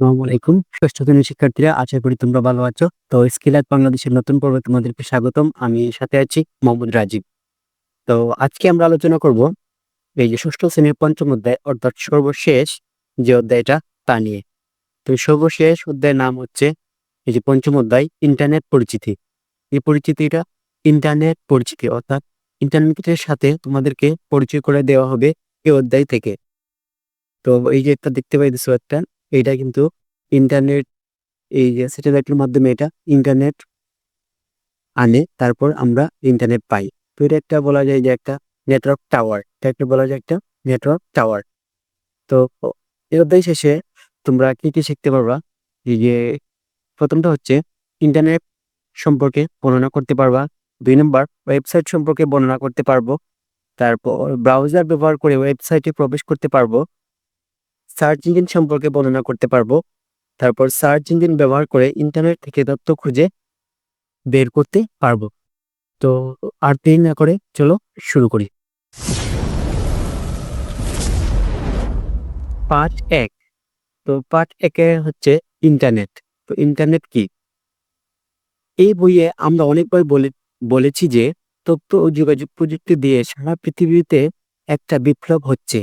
আসসালামু আলাইকুম। ষষ্ঠ শ্রেণির শিক্ষার্থীরা, আশা করি তোমরা ভালো আছো। তো স্কিল অ্যাট বাংলাদেশের নতুন পর্বে তোমাদেরকে স্বাগতম। আমি সাথে আছি মোহাম্মদ রাজীব। তো আজকে আমরা আলোচনা করব এই যে ষষ্ঠ শ্রেণির পঞ্চম অধ্যায়, অর্থাৎ সর্বশেষ যে অধ্যায়টা তা নিয়ে। তো সর্বশেষ অধ্যায়ের নাম হচ্ছে এই যে পঞ্চম অধ্যায়, ইন্টারনেট পরিচিতি। এই পরিচিতিটা ইন্টারনেট পরিচিতি, অর্থাৎ ইন্টারনেটের সাথে তোমাদেরকে পরিচয় করে দেওয়া হবে এই অধ্যায় থেকে। তো এই যে একটা দেখতে পাইতেছো একটা এটা কিন্তু ইন্টারনেট এই যে স্যাটেলাইটের মাধ্যমে এটা ইন্টারনেট আনে, তারপর আমরা ইন্টারনেট পাই। তো এটা একটা বলা যায় যে একটা নেটওয়ার্ক টাওয়ার এটা একটা বলা যায় একটা নেটওয়ার্ক টাওয়ার তো এর অধ্যায় শেষে তোমরা কি কি শিখতে পারবা? এই যে প্রথমটা হচ্ছে ইন্টারনেট সম্পর্কে বর্ণনা করতে পারবা। দুই নম্বর ওয়েবসাইট সম্পর্কে বর্ণনা করতে পারব। তারপর ব্রাউজার ব্যবহার করে ওয়েবসাইটে প্রবেশ করতে পারব। সার্চ ইঞ্জিন সম্পর্কে বর্ণনা করতে পারব। তারপর সার্চ ইঞ্জিন ব্যবহার করে ইন্টারনেট থেকে তথ্য খুঁজে বের করতে পারব। তো আর দেরি না করে চলো শুরু করি। পার্ট এক। তো পার্ট একে হচ্ছে ইন্টারনেট। তো ইন্টারনেট কি? এই বইয়ে আমরা অনেকবার বলে, বলেছি যে তথ্য ও যোগাযোগ প্রযুক্তি দিয়ে সারা পৃথিবীতে একটা বিপ্লব হচ্ছে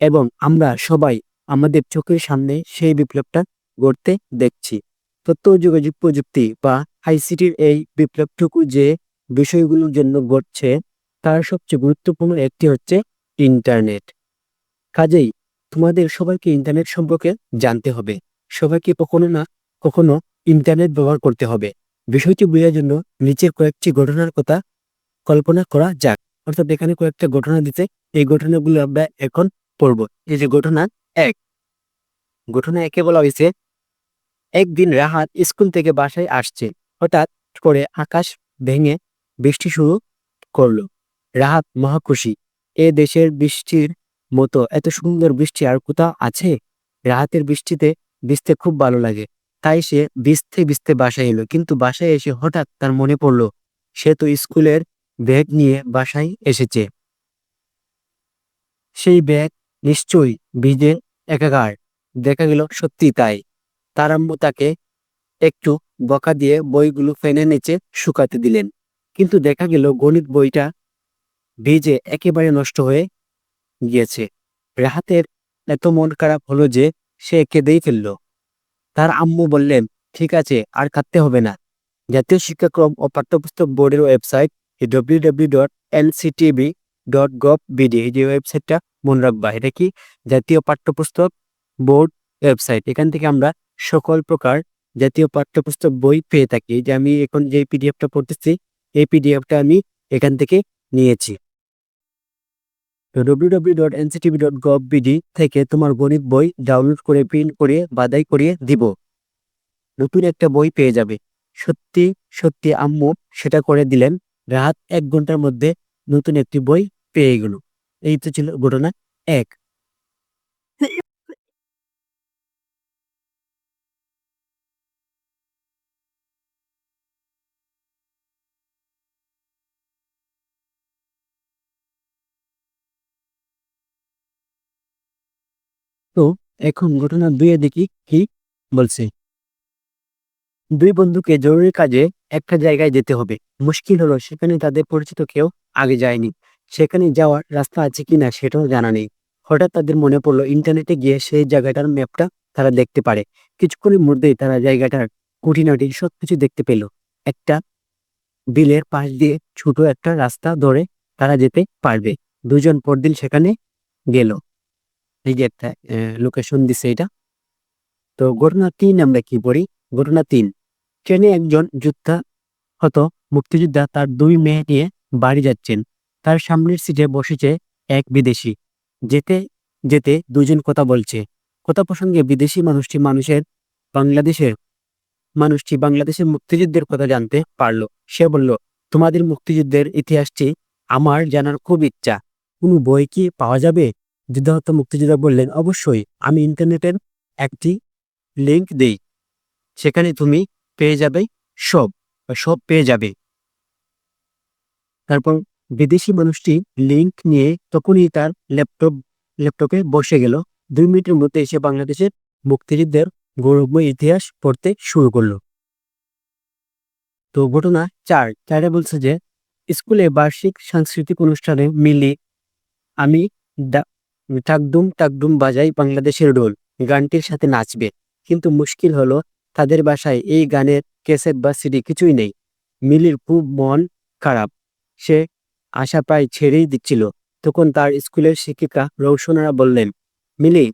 এবং আমরা সবাই আমাদের চোখের সামনে সেই বিপ্লবটা গড়তে দেখছি। তথ্য যোগাযোগ প্রযুক্তি বা আইসিটির এই বিপ্লবটুকু যে বিষয়গুলোর জন্য ঘটছে, তার সবচেয়ে গুরুত্বপূর্ণ একটি হচ্ছে ইন্টারনেট। কাজেই তোমাদের সবাইকে ইন্টারনেট সম্পর্কে জানতে হবে। সবাইকে কখনো না কখনো ইন্টারনেট ব্যবহার করতে হবে। বিষয়টি বোঝার জন্য নিচের কয়েকটি ঘটনার কথা কল্পনা করা যাক। অর্থাৎ এখানে কয়েকটা ঘটনা দিতে এই ঘটনাগুলো আমরা এখন পড়ব। এই যে ঘটনা এক ঘটনা একে বলা হয়েছে, একদিন রাহাত স্কুল থেকে বাসায় আসছে। হঠাৎ করে আকাশ ভেঙে বৃষ্টি শুরু করল। রাহাত মহাখুশি এ দেশের বৃষ্টির মতো এত সুন্দর বৃষ্টি আর কোথাও আছে? রাহাতের বৃষ্টিতে ভিজতে খুব ভালো লাগে। তাই সে ভিজতে ভিজতে বাসায় এলো। কিন্তু বাসায় এসে হঠাৎ তার মনে পড়ল, সে তো স্কুলের ব্যাগ নিয়ে বাসায় এসেছে। সেই ব্যাগ নিশ্চয়ই ভিজে একাকার। দেখা গেল সত্যি তাই। তার আম্মু তাকে একটু বকা দিয়ে বইগুলো ফেনে নিচে শুকাতে দিলেন। কিন্তু দেখা গেল গণিত বইটা ভিজে একেবারে নষ্ট হয়ে গিয়েছে। রাহাতের এত মন খারাপ হলো যে সে কেঁদেই ফেলল। তার আম্মু বললেন, ঠিক আছে, আর কাঁদতে হবে না। জাতীয় শিক্ষাক্রম ও পাঠ্যপুস্তক বোর্ডের website W W dot NCTB dot gov BD এই যে ওয়েবসাইটটা মনে রাখবা এটা কি জাতীয় পাঠ্যপুস্তক বোর্ড ওয়েবসাইট এখান থেকে আমরা সকল প্রকার জাতীয় পাঠ্যপুস্তক বই পেয়ে থাকি। যে আমি এখন যে পিডিএফটা পড়তেছি, এই পিডিএফটা আমি এখান থেকে নিয়েছি। তো বিডি থেকে তোমার গণিত বই ডাউনলোড করে প্রিন্ট করে বাদাই করিয়ে দিব। নতুন একটা বই পেয়ে যাবে। সত্যি সত্যি আম্মু সেটা করে দিলেন। রাত এক ঘণ্টার মধ্যে নতুন একটি বই পেয়ে গেল। এই তো ছিল ঘটনা এক। তো এখন ঘটনা দুয়ে দেখি কি বলছে? দুই বন্ধুকে জরুরি কাজে একটা জায়গায় যেতে হবে। মুশকিল হলো, সেখানে তাদের পরিচিত কেউ আগে যায়নি। সেখানে যাওয়ার রাস্তা আছে কিনা সেটাও জানা নেই। হঠাৎ তাদের মনে পড়ল, ইন্টারনেটে গিয়ে সেই জায়গাটার ম্যাপটা তারা দেখতে পারে। কিছুক্ষণের মধ্যেই তারা জায়গাটার খুঁটিনাটি সবকিছু দেখতে পেল। একটা বিলের পাশ দিয়ে ছোট একটা রাস্তা ধরে তারা যেতে পারবে। দুজন পরদিন সেখানে গেল। এই যে একটা লোকেশন দিছে এটা। তো ঘটনা তিন আমরা কি পড়ি? ঘটনা তিন। ট্রেনে একজন যোদ্ধা, হত মুক্তিযোদ্ধা, তার দুই মেয়ে নিয়ে বাড়ি যাচ্ছেন। তার সামনের সিটে বসেছে এক বিদেশি। যেতে যেতে দুজন কথা বলছে। কথা প্রসঙ্গে বিদেশি মানুষটি মানুষের বাংলাদেশের, মানুষটি বাংলাদেশের মুক্তিযুদ্ধের কথা জানতে পারল। সে বলল, তোমাদের মুক্তিযুদ্ধের ইতিহাসটি আমার জানার খুব ইচ্ছা। কোনো বই কি পাওয়া যাবে? যুদ্ধাহত মুক্তিযোদ্ধা বললেন, অবশ্যই। আমি ইন্টারনেটের একটি লিংক দেই। সেখানে তুমি পেয়ে যাবে সব সব পেয়ে যাবে। তারপর বিদেশি মানুষটি লিংক নিয়ে তখনই তার ল্যাপটপ ল্যাপটপে বসে গেল। দুই মিনিটের মধ্যে এসে বাংলাদেশের মুক্তিযুদ্ধের গৌরবময় ইতিহাস পড়তে শুরু করল। তো ঘটনা চার চারে বলছে যে, স্কুলে বার্ষিক সাংস্কৃতিক অনুষ্ঠানে মিলি, আমি টাকডুম টাকডুম বাজাই বাংলাদেশের রোল গানটির সাথে নাচবে। কিন্তু মুশকিল হলো, তাদের বাসায় এই গানের ক্যাসেট বা সিডি কিছুই নেই। মিলির খুব মন খারাপ। সে আশা প্রায় ছেড়েই দিচ্ছিল। তখন তার স্কুলের শিক্ষিকা রৌশনারা বললেন, মিলি,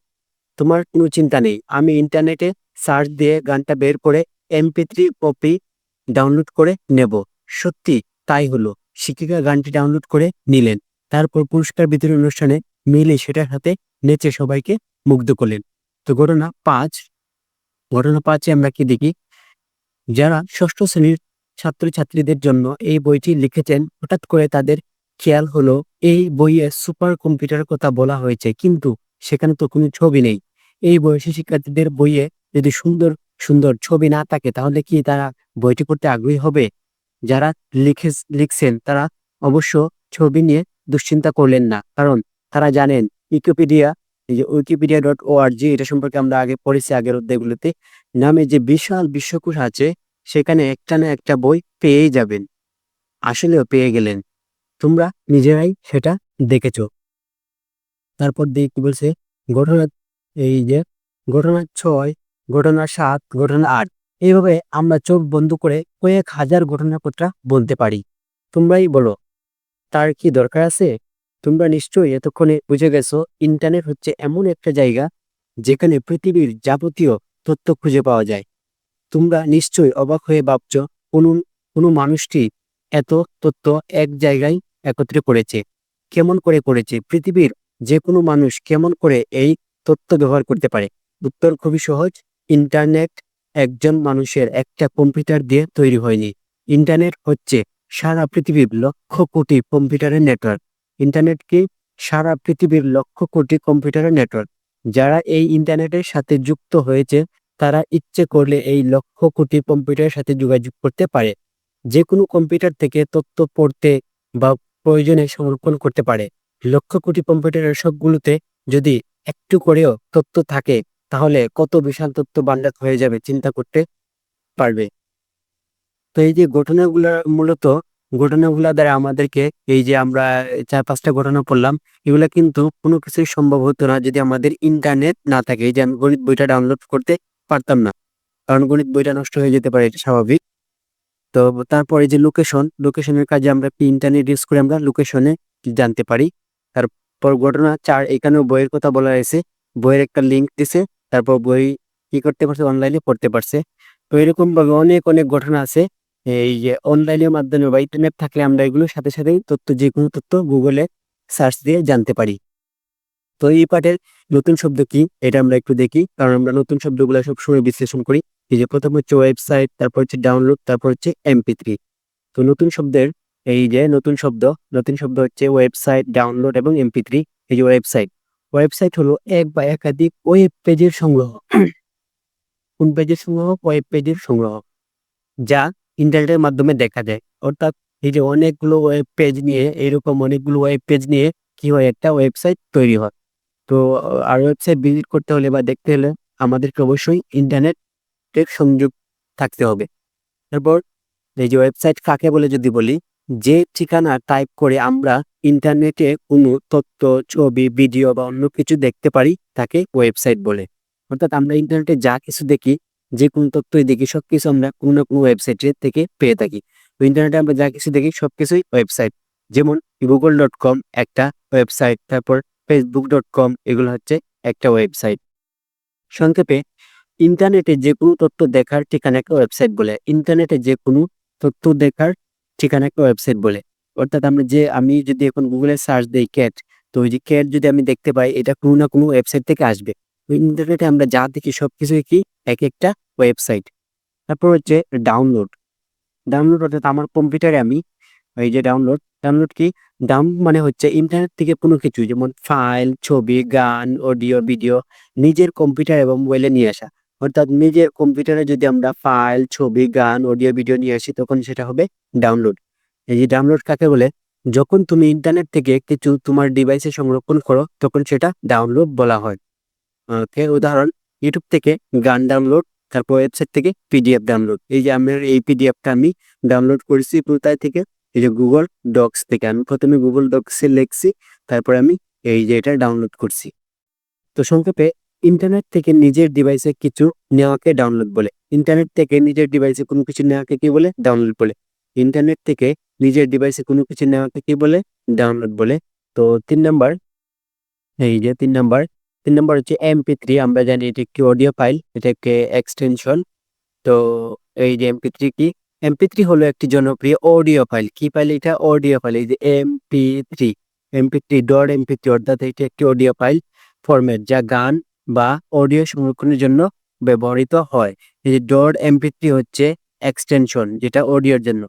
তোমার কোনো চিন্তা নেই। আমি ইন্টারনেটে সার্চ দিয়ে গানটা বের করে এমপি থ্রি কপি ডাউনলোড করে নেব। সত্যি তাই হলো। শিক্ষিকা গানটি ডাউনলোড করে নিলেন। তারপর পুরস্কার বিতরণ অনুষ্ঠানে মিলে সেটার হাতে নেচে সবাইকে মুগ্ধ করলেন। তো ঘটনা পাঁচ। ঘটনা পাঁচে আমরা কি দেখি? যারা ষষ্ঠ শ্রেণির ছাত্রছাত্রীদের জন্য এই বইটি লিখেছেন। হঠাৎ করে তাদের খেয়াল হলো, এই বইয়ে সুপার কম্পিউটারের কথা বলা হয়েছে, কিন্তু সেখানে তো কোনো ছবি নেই। এই বয়সী শিক্ষার্থীদের বইয়ে যদি সুন্দর সুন্দর ছবি না থাকে, তাহলে কি তারা বইটি পড়তে আগ্রহী হবে? যারা লিখে লিখছেন, তারা অবশ্য ছবি নিয়ে দুশ্চিন্তা করলেন না, কারণ তারা জানেন, উইকিপিডিয়া, এই যে উইকিপিডিয়া ডট ও আর জি এটা সম্পর্কে আমরা আগে পড়েছি আগের অধ্যায়গুলোতে। নামে যে বিশাল বিশ্বকোষ আছে সেখানে একটা না একটা বই পেয়েই যাবেন। আসলেও পেয়ে গেলেন। তোমরা নিজেরাই সেটা দেখেছ। তারপর দিয়ে কি বলছে? ঘটনা, এই যে ঘটনা ছয়, ঘটনা সাত, ঘটনা আট, এইভাবে আমরা চোখ বন্ধ করে কয়েক হাজার ঘটনার কথা বলতে পারি। তোমরাই বলো, তার কি দরকার আছে? তোমরা নিশ্চয়ই এতক্ষণে বুঝে গেছো, ইন্টারনেট হচ্ছে এমন একটা জায়গা যেখানে পৃথিবীর যাবতীয় তথ্য খুঁজে পাওয়া যায়। তোমরা নিশ্চয়ই অবাক হয়ে ভাবছ, কোনো কোনো মানুষটি এত তথ্য এক জায়গায় একত্রে করেছে। কেমন করে করেছে? পৃথিবীর যে কোনো মানুষ কেমন করে এই তথ্য ব্যবহার করতে পারে? উত্তর খুবই সহজ, ইন্টারনেট একজন মানুষের একটা কম্পিউটার দিয়ে তৈরি হয়নি। ইন্টারনেট হচ্ছে সারা পৃথিবীর লক্ষ কোটি কম্পিউটারের নেটওয়ার্ক। ইন্টারনেট কি? সারা পৃথিবীর লক্ষ কোটি কম্পিউটারের নেটওয়ার্ক। যারা এই ইন্টারনেটের সাথে যুক্ত হয়েছে তারা ইচ্ছে করলে এই লক্ষ কোটি কম্পিউটারের সাথে যোগাযোগ করতে পারে। যে কোনো কম্পিউটার থেকে তথ্য পড়তে বা প্রয়োজনে সংরক্ষণ করতে পারে। লক্ষ কোটি কম্পিউটারের সবগুলোতে যদি একটু করেও তথ্য থাকে, তাহলে কত বিশাল তথ্য ভান্ডার হয়ে যাবে চিন্তা করতে পারবে। তো এই যে ঘটনাগুলো, মূলত ঘটনাগুলো দ্বারা আমাদেরকে এই যে আমরা চার পাঁচটা ঘটনা পড়লাম, এগুলা কিন্তু কোনো কিছুই সম্ভব হতো না যদি আমাদের ইন্টারনেট না থাকে। এই যে আমি গণিত বইটা ডাউনলোড করতে পারতাম না। কারণ গণিত বইটা নষ্ট হয়ে যেতে পারে, এটা স্বাভাবিক। তো তারপরে যে লোকেশন লোকেশনের কাজে আমরা কি ইন্টারনেট ইউজ করে আমরা লোকেশনে জানতে পারি। তারপর ঘটনা চার, এখানেও বইয়ের কথা বলা হয়েছে। বইয়ের একটা লিঙ্ক দিছে, তারপর বই কি করতে পারছে? অনলাইনে পড়তে পারছে। তো এরকম ভাবে অনেক অনেক ঘটনা আছে। এই যে অনলাইনের মাধ্যমে বা ইন্টারনেট থাকলে আমরা এগুলো সাথে সাথেই তথ্য যে কোনো তথ্য গুগলে সার্চ দিয়ে জানতে পারি। তো এই পাঠের নতুন শব্দ কি, এটা আমরা একটু দেখি। কারণ আমরা নতুন শব্দগুলো সব সবসময় বিশ্লেষণ করি। এই যে প্রথম হচ্ছে ওয়েবসাইট তারপর হচ্ছে ডাউনলোড তারপর হচ্ছে এমপি থ্রি তো নতুন শব্দের এই যে নতুন শব্দ নতুন শব্দ হচ্ছে ওয়েবসাইট ডাউনলোড এবং এমপি থ্রি এই যে ওয়েবসাইট ওয়েবসাইট হলো এক বা একাধিক ওয়েব পেজের সংগ্রহ। কোন পেজের সংগ্রহ? ওয়েব পেজের সংগ্রহ। যা ইন্টারনেটের মাধ্যমে দেখা যায়। অর্থাৎ এই যে অনেকগুলো ওয়েব পেজ নিয়ে, এরকম অনেকগুলো ওয়েব পেজ নিয়ে কি হয়? একটা ওয়েবসাইট তৈরি হয়। তো আর ওয়েবসাইট ভিজিট করতে হলে বা দেখতে হলে আমাদেরকে অবশ্যই ইন্টারনেটের সংযোগ থাকতে হবে। তারপর এই যে ওয়েবসাইট কাকে বলে যদি বলি, যে ঠিকানা টাইপ করে আমরা ইন্টারনেটে কোনো তথ্য, ছবি ভিডিও বা অন্য কিছু দেখতে পারি, তাকে ওয়েবসাইট বলে। অর্থাৎ আমরা ইন্টারনেটে যা কিছু দেখি, যে কোনো তথ্যই দেখি সব কিছু আমরা কোনো না কোনো ওয়েবসাইটের থেকে পেয়ে থাকি। ইন্টারনেটে আমরা যা কিছু দেখি সব কিছুই ওয়েবসাইট যেমন গুগল ডট কম একটা ওয়েবসাইট তারপর ফেসবুক ডট কম এগুলো হচ্ছে একটা ওয়েবসাইট সংক্ষেপে ইন্টারনেটে যে কোনো তথ্য দেখার ঠিকানাকে ওয়েবসাইট বলে। ইন্টারনেটে যে কোনো তথ্য দেখার ঠিকানাকে ওয়েবসাইট বলে। অর্থাৎ আমরা যে, আমি যদি এখন গুগলে সার্চ দিই ক্যাট তো ওই যে ক্যাট যদি আমি দেখতে পাই, এটা কোনো না কোনো ওয়েবসাইট থেকে আসবে। ইন্টারনেটে আমরা যা দেখি সব কিছুই কি? এক একটা ওয়েবসাইট তারপর হচ্ছে ডাউনলোড ডাউনলোড অর্থাৎ আমার কম্পিউটারে আমি এই যে ডাউনলোড ডাউনলোড কি? ডাউন মানে হচ্ছে ইন্টারনেট থেকে কোনো কিছু, যেমন ফাইল ছবি, গান অডিও ভিডিও নিজের কম্পিউটার এবং মোবাইলে নিয়ে আসা। অর্থাৎ নিজের কম্পিউটারে যদি আমরা ফাইল ছবি, গান অডিও ভিডিও নিয়ে আসি, তখন সেটা হবে ডাউনলোড এই যে ডাউনলোড কাকে বলে? যখন তুমি ইন্টারনেট থেকে কিছু তোমার ডিভাইসে সংরক্ষণ করো, তখন সেটা ডাউনলোড বলা হয়। ওকে, উদাহরণ ইউটিউব থেকে গান ডাউনলোড তারপর ওয়েবসাইট থেকে পিডিএফ ডাউনলোড এই যে আমার এই পিডিএফটা আমি ডাউনলোড করেছি কোথায় থেকে? এই যে গুগল ডক্স থেকে আমি প্রথমে গুগল ডক্সে লিখছি, তারপর আমি এই যে এটা ডাউনলোড করছি। তো সংক্ষেপে ইন্টারনেট থেকে নিজের ডিভাইসে কিছু নেওয়াকে ডাউনলোড বলে। ইন্টারনেট থেকে নিজের ডিভাইসে কোনো কিছু নেওয়াকে কি বলে? ডাউনলোড বলে। ইন্টারনেট থেকে নিজের ডিভাইসে কোনো কিছু নেওয়াকে কি বলে? ডাউনলোড বলে। তো তিন নাম্বার, এই যে তিন নাম্বার তিন নাম্বার হচ্ছে এমপি থ্রি আমরা জানি এটি একটি অডিও ফাইল এটা একটি এক্সটেনশন তো এই যে এমপি থ্রি কি? এমপি থ্রি হলো একটি জনপ্রিয় অডিও ফাইল কি ফাইল এটা? অডিও ফাইল এই যে MP three MP three dot MP three অর্থাৎ এটি একটি অডিও ফাইল ফরম্যাট যা গান বা অডিও সংরক্ষণের জন্য ব্যবহৃত হয়। এই যে ডট এমপি থ্রি হচ্ছে এক্সটেনশন যেটা অডিওর জন্য।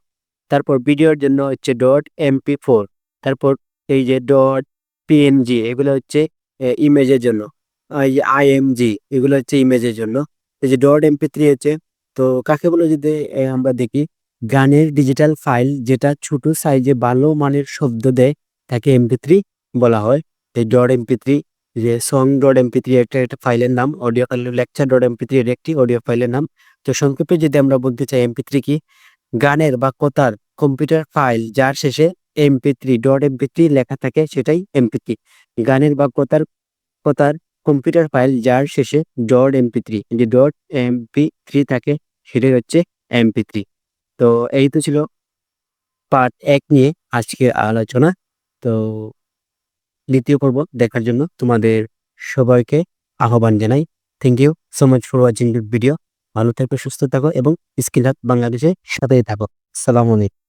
তারপর ভিডিওর জন্য হচ্ছে ডট এমপি ফোর তারপর এই যে ডট পিএনজি এগুলো হচ্ছে ইমেজের জন্য। এই যে আইএমজি এগুলো হচ্ছে ইমেজের জন্য। এই যে ডট এমপি থ্রি হচ্ছে তো কাকে বলে যদি আমরা দেখি গানের ডিজিটাল ফাইল যেটা ছোট সাইজে ভালো মানের শব্দ দেয় তাকে এমপি থ্রি বলা হয় এই ডট এমপি থ্রি যে সং ডট এমপি থ্রি একটা একটা ফাইলের নাম audio file lecture dot MP three একটি অডিও ফাইলের নাম তো সংক্ষেপে যদি আমরা বলতে চাই এমপি থ্রি কি গানের বা কথার কম্পিউটার ফাইল যার শেষে MP three dot MP three লেখা থাকে সেটাই এমপি থ্রি গানের বা কথার কথার কম্পিউটার ফাইল যার শেষে ডট এমপি থ্রি যে ডট এমপি থ্রি থাকে সেটাই হচ্ছে এমপি থ্রি তো এই তো ছিল পার্ট এক নিয়ে আজকের আলোচনা। তো দ্বিতীয় পর্ব দেখার জন্য তোমাদের সবাইকে আহ্বান জানাই। Thank you so much for watching this video ভালো থাকো, সুস্থ থাকো এবং স্কিল হাত বাংলাদেশে সাথেই থাকো। সালাম আলাইকুম।